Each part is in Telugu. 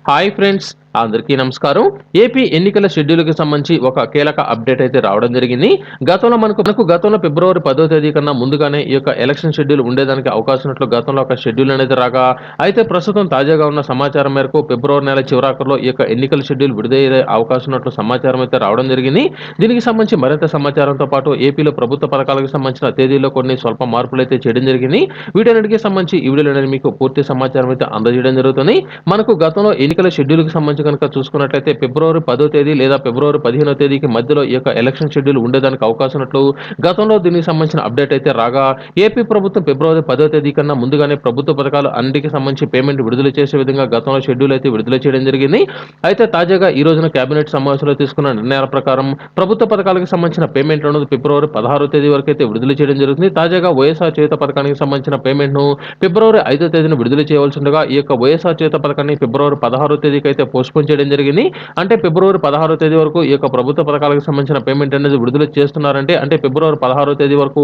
హాయ్ ఫ్రెండ్స్ అందరికీ నమస్కారం. ఏపీ ఎన్నికల షెడ్యూల్కి సంబంధించి ఒక కీలక అప్డేట్ అయితే రావడం జరిగింది. గతంలో మనకు మనకు గతంలో ఫిబ్రవరి పదో తేదీ కన్నా ముందుగానే ఈ యొక్క ఎలక్షన్ షెడ్యూల్ ఉండేదానికి అవకాశం ఉన్నట్లు గతంలో ఒక షెడ్యూల్ అనేది రాగా అయితే ప్రస్తుతం తాజాగా ఉన్న సమాచారం మేరకు ఫిబ్రవరి నెల చివరాకర్లో ఈ యొక్క ఎన్నికల షెడ్యూల్ విడుదలయ్యే అవకాశం ఉన్నట్లు సమాచారం అయితే రావడం జరిగింది. దీనికి సంబంధించి మరింత సమాచారంతో పాటు ఏపీలో ప్రభుత్వ పథకాలకు సంబంధించిన తేదీలో కొన్ని స్వల్ప మార్పులు అయితే చేయడం జరిగింది. వీటన్నిటికీ సంబంధించి ఈ వీడియోలో మీకు పూర్తి సమాచారం అయితే అందజేయడం జరుగుతుంది. మనకు గతంలో ఎన్నికల షెడ్యూల్కి సంబంధించి కనుక చూసుకున్నట్లయితే ఫిబ్రవరి పదో తేదీ లేదా ఫిబ్రవరి పదిహేనో తేదీకి మధ్యలో ఈ యొక్క ఎలక్షన్ షెడ్యూల్ ఉండేదానికి అవకాశం ఉన్నట్లు గతంలో దీనికి సంబంధించిన అప్డేట్ అయితే రాగా ఏపీ ప్రభుత్వం ఫిబ్రవరి పదో తేదీ కన్నా ముందుగానే ప్రభుత్వ పథకాలు అన్నిటికి సంబంధించి పేమెంట్ విడుదల చేసే విధంగా గతంలో షెడ్యూల్ అయితే విడుదల చేయడం జరిగింది. అయితే తాజాగా ఈ రోజున కేబినెట్ సమావేశంలో తీసుకున్న నిర్ణయాల ప్రకారం ప్రభుత్వ పథకాలకు సంబంధించిన పేమెంట్ అనేది ఫిబ్రవరి పదహారో తేదీ వరకు అయితే విడుదల చేయడం జరుగుతుంది. తాజాగా వైఎస్ఆర్ చేత పథకానికి సంబంధించిన పేమెంట్ను ఫిబ్రవరి ఐదో తేదీన విడుదల చేయవలసి ఉండగా ఈ యొక్క వైఎస్ఆర్ చేత పథకాన్ని ఫిబ్రవరి పదహారో తేదీకి అయితే పోస్ట్ పోస్ట్పోన్ చేయడం జరిగింది. అంటే ఫిబ్రవరి పదహారో తేదీ వరకు ఈ యొక్క ప్రభుత్వ పథకాలకు సంబంధించిన పేమెంట్ అనేది విడుదల చేస్తున్నారంటే అంటే ఫిబ్రవరి పదహారో తేదీ వరకు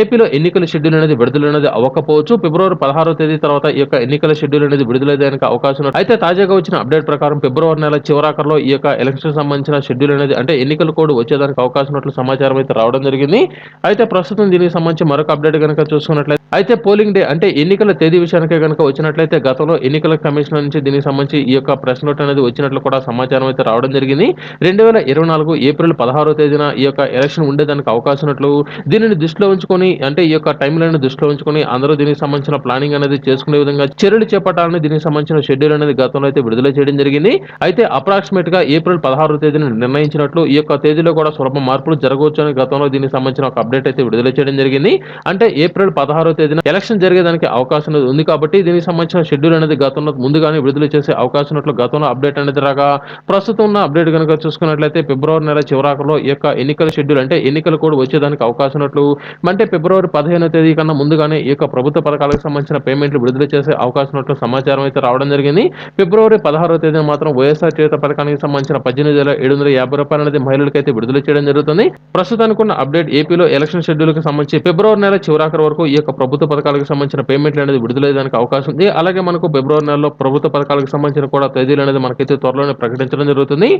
ఏపీలో ఎన్నికల షెడ్యూల్ అనేది విడుదల అనేది అవ్వకపోవచ్చు. ఫిబ్రవరి పదహారో తేదీ తర్వాత ఈ యొక్క ఎన్నికల షెడ్యూల్ అనేది విడుదలయ్యేదానికి అవకాశం అయితే తాజాగా వచ్చిన అప్డేట్ ప్రకారం ఫిబ్రవరి నెల చివరాఖరులో ఈ యొక్క ఎలక్షన్ సంబంధించిన షెడ్యూల్ అనేది అంటే ఎన్నికల కోడ్ వచ్చేదానికి అవకాశం ఉన్నట్లు సమాచారం అయితే రావడం జరిగింది. అయితే ప్రస్తుతం దీనికి సంబంధించి మరొక అప్డేట్ కనుక చూసుకున్నట్లయితే అయితే పోలింగ్ డే అంటే ఎన్నికల తేదీ విషయానికి కనుక వచ్చినట్లయితే గతంలో ఎన్నికల కమిషన్ నుంచి దీనికి సంబంధించి ఈ యొక్క ప్రెస్ నోట్ అనేది వచ్చినట్లు కూడా సమాచారం అయితే రావడం జరిగింది. రెండు వేల ఇరవై నాలుగు ఏప్రిల్ పదహారో తేదీన ఈ యొక్క ఎలక్షన్ ఉండేదానికి అవకాశం ఉన్నట్లు దీనిని దృష్టిలో ఉంచుకొని అంటే ఈ యొక్క టైం లైన్ దృష్టిలో ఉంచుకొని అందరూ దీనికి సంబంధించిన ప్లానింగ్ అనేది చేసుకునే విధంగా చర్యలు చేపట్టాలని దీనికి సంబంధించిన షెడ్యూల్ అనేది గతంలో అయితే విడుదల చేయడం జరిగింది. అయితే అప్రాక్సిమేట్గా ఏప్రిల్ పదహారో తేదీని నిర్ణయించినట్లు ఈ యొక్క తేదీలో కూడా స్వల్ప మార్పులు జరగవచ్చు అని గతంలో దీనికి సంబంధించిన ఒక అప్డేట్ అయితే విడుదల చేయడం జరిగింది. అంటే ఏప్రిల్ పదహారో తేదీన ఎలక్షన్ జరిగేదానికి అవకాశం అనేది ఉంది కాబట్టి దీనికి సంబంధించిన షెడ్యూల్ అనేది గతంలో ముందుగానే విడుదల చేసే అవకాశం ఉన్నట్లు గతంలో అప్డేట్ అనేది రాగా ప్రస్తుతం ఉన్న అప్డేట్ కనుక చూసుకున్నట్లయితే ఫిబ్రవరి నెల చివరాకులో ఈ యొక్క ఎన్నికల షెడ్యూల్ అంటే ఎన్నికలు కూడా వచ్చేదానికి అవకాశం ఉన్నట్లు అంటే ఫిబ్రవరి పదిహేనో తేదీ కన్నా ముందుగానే ఈ యొక్క ప్రభుత్వ పథకాలకు సంబంధించిన పేమెంట్లు విడుదల చేసే అవకాశం ఉన్నట్లు సమాచారం అయితే రావడం జరిగింది. ఫిబ్రవరి పదహారో తేదీన మాత్రం వైఎస్ఆర్ చేత పథకానికి సంబంధించిన పద్దెనిమిది వేల ఏడు వందల యాభై రూపాయలు అనేది మహిళలకు అయితే విడుదల చేయడం జరుగుతుంది. ప్రస్తుతానికి ఉన్న అప్డేట్ ఏపీలో ఎలక్షన్ షెడ్యూల్కి సంబంధించి ఫిబ్రవరి నెల చివరాకర వరకు ఈ యొక్క ప్రభుత్వ పథకాలకు సంబంధించిన పేమెంట్లు అనేది విడుదలయ్యేదానికి అవకాశం ఉంది. అలాగే మనకు ఫిబ్రవరి నెలలో ప్రభుత్వ పథకాలకు సంబంధించిన కూడా తేదీలు అనేది మనకైతే త్వరలోనే ప్రకటించడం జరుగుతుంది.